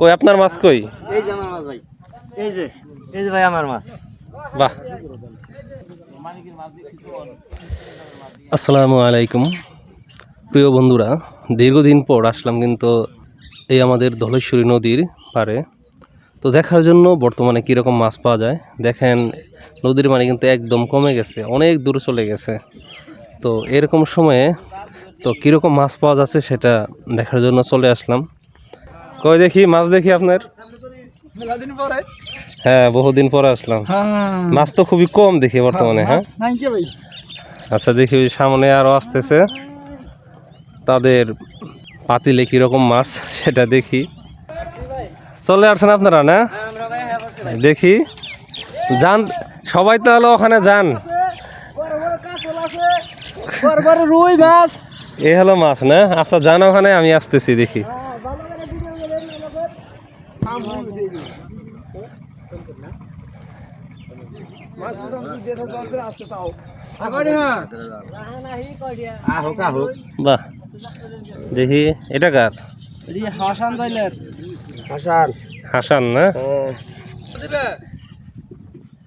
কই আপনার মাছ কই? এই যে আমার মাছ ভাই। এই যে এই যে ভাই আমার মাছ। বাহ। আসসালামু আলাইকুম। প্রিয় বন্ধুরা দীর্ঘদিন পর আসলাম কিন্তু এই আমাদের ধলেশ্বরী নদীর পারে তো দেখার জন্য বর্তমানে কীরকম মাছ পাওয়া যায় দেখেন নদীর পানি কিন্তু একদম কমে গেছে অনেক দূরে চলে গেছে। তো এরকম সময়ে তো কীরকম মাছ পাওয়া যাচ্ছে সেটা দেখার জন্য চলে আসলাম। কই দেখি মাছ দেখি আপনার? হ্যাঁ বহুদিন পরে আসলাম। মাছ তো খুবই কম দেখি বর্তমানে হ্যাঁ ভাই। আচ্ছা দেখি সামনে আরও আসতেছে। তাদের পাতিলে কীরকম মাছ সেটা দেখি। চলে আসছেন আপনারা না? হ্যাঁ দেখি। যান সবাই তো হলো ওখানে যান। এই হলো মাছ না? আচ্ছা যান ওখানে আমি আসতেছি দেখি। বাহ। দেখি এটা কার? হাসান। হাসান হাসান না?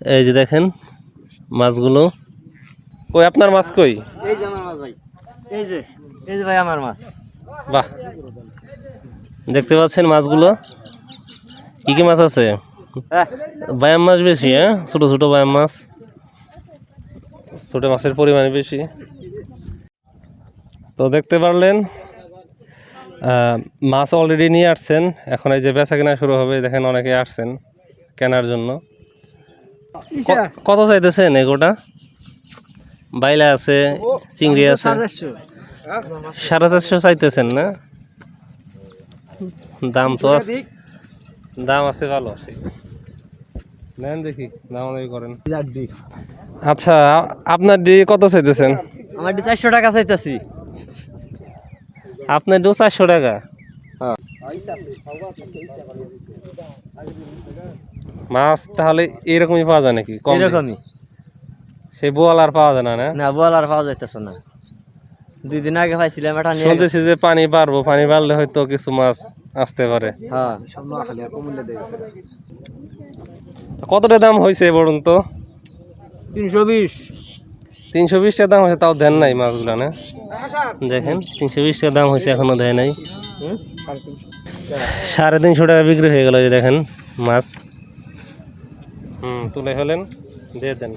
এই যে দেখেন মাছগুলো। কই আপনার মাছ কই? এই যে আমার মাছ ভাই। এই যে এই যে ভাই আমার মাছ। বাহ। দেখতে পাচ্ছেন মাছগুলো? কি কি মাছ আছে? হ্যাঁ। বায়াম মাছ বেশি হ্যাঁ? ছোট ছোট বায়াম মাছ। ছোট মাছের পরিমাণ বেশি। তো দেখতে পারলেন মাছ অলরেডি নিয়ে আসছেন। এখন এই যে বেচা কেনা শুরু হবে দেখেন অনেকে আসছেন কেনার জন্য। কত চাইতেছেন এগোটা বাইলা আছে চিংড়ি আছে। সাড়ে চারশো। চাইতেছেন না? দাম তো আছে দাম আছে ভালো। নেন দেখি দাম দামি করেন। আচ্ছা আপনার ডি কত চাইতেছেন? আমার ডি চারশো টাকা চাইতেছি। আপনার ডো চারশো টাকা? মাছ তাহলে এরকমই পাওয়া যায় নাকি? কম এরকমই। সেই বোয়াল আর পাওয়া যায় না না? না বল আর পাওয়া যাইতেছে না। দুই দিন আগে পাইছিলাম এটা শুনতেছি যে পানি বাড়বো পানি বাড়লে হয়তো কিছু মাছ আসতে পারে। হ্যাঁ কতটা দাম হয়েছে বলুন তো? তিনশো বিশ। তিনশো বিশ টাকা দাম হয়েছে তাও দেন নাই মাছগুলো না? দেখেন তিনশো বিশ টাকা দাম হয়েছে এখনও দেয় নাই। সাড়ে তিনশো টাকা বিক্রি হয়ে গেল যে দেখেন মাছ। হুম তুলে ফেলেন দিয়ে দেন।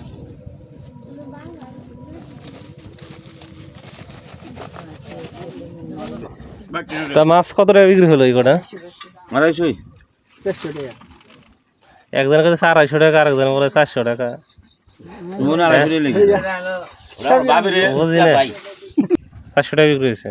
তা মাছ কত টাকা বিক্রি হলো এই কটা? আড়াইশোই। একজনের কাছে আড়াইশো টাকা আরেকজনের বলে চারশো টাকা। মনে না? চারশো টাকা বিক্রি হয়েছে।